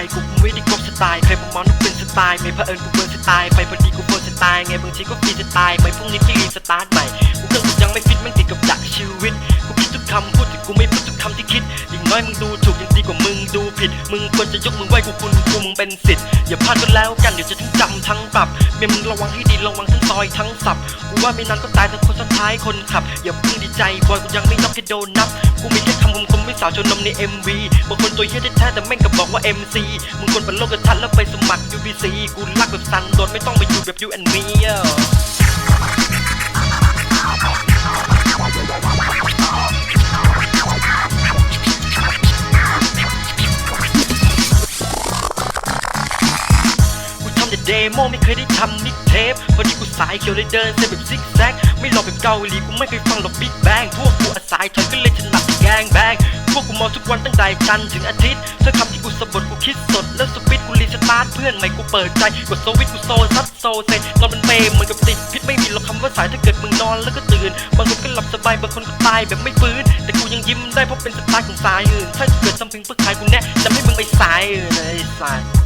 ล์กูไม่ได้กบสไตล์ใครประมาณว่าเป็นสไตล์ไม่เผอิญกูเบิร์นสไตล์ไปพอดีกูโฟนสไตล์ไงบางทีก็ฟรีสไตล์ไปพรุ่งนี้ที่รีสตาร์ทใหม่กูเครื่องกูยังไม่ฟิตแม่งติดกับดักชีวิตกูคิดทุกคำพูดแต่กูไม่พูดทุกคำที่คิดอย่างน้อยมึงดูถูกยังดีกว่ามึงดูผิด มึงควรจะยกมือไหว้กูคุณกูมึงเป็นสิทธิ์อย่าพลาดกันแล้วกันเดี๋ยวจะทั้งจำทั้งปรับเมียมึงระวังให้ดีระวังทั้งซอยทั้งสับกูว่าไม่นานก็ตายทั้งคนสุดท้ายคนขับอย่าเพิ่งดีใจบอยกูยังไม่นับแค่โดนนับ กูมีแค่คำคมคมไม่สาวชนนมใน MV บางคนตัวเฮี้ยแท้แต่แม่งก็บอกว่า MC มึงควรเป็นโลกกระทัดแล้วไปสมัคร UBC กูรักแบบซันโดนไม่ต้องไปอยู่แบบ You and me อะกูทำแต่เดโมไม่เคยได้ทำมิกเทปพอดีกูสายเขียวเลยเดินเส้นแบบซิกแซก ไม่หลอกแบบเกาหลีกูไม่เคยฟังหรอกบิ๊กแบงพวกกูอาศัยเลย องทุกวันตั้งแต่จันถึงอาทิตย์ถ้อคำที่กูสะบดกูคิดสด แล้วสปิดกูรีสตาร์ทเพื่อนใหม่กูเปิดใจ กดสวิตกูโซซัดโซเซนนอนเป็นเปรมเหมือนกับติดพิษไม่มีหรอกคำว่าสายถ้าเกิดมึงนอนแล้วก็ตื่น บางคนก็หลับสบายบางคนก็ตายแบบไม่ฟื้น แต่กูยังยิ้มได้เพราะเป็นสไตล์ของสายอื่น ถ้าเกิดจำเป็นเพื่อใครกูแน่จะให้มึงไปสายอื่นไอ้สาย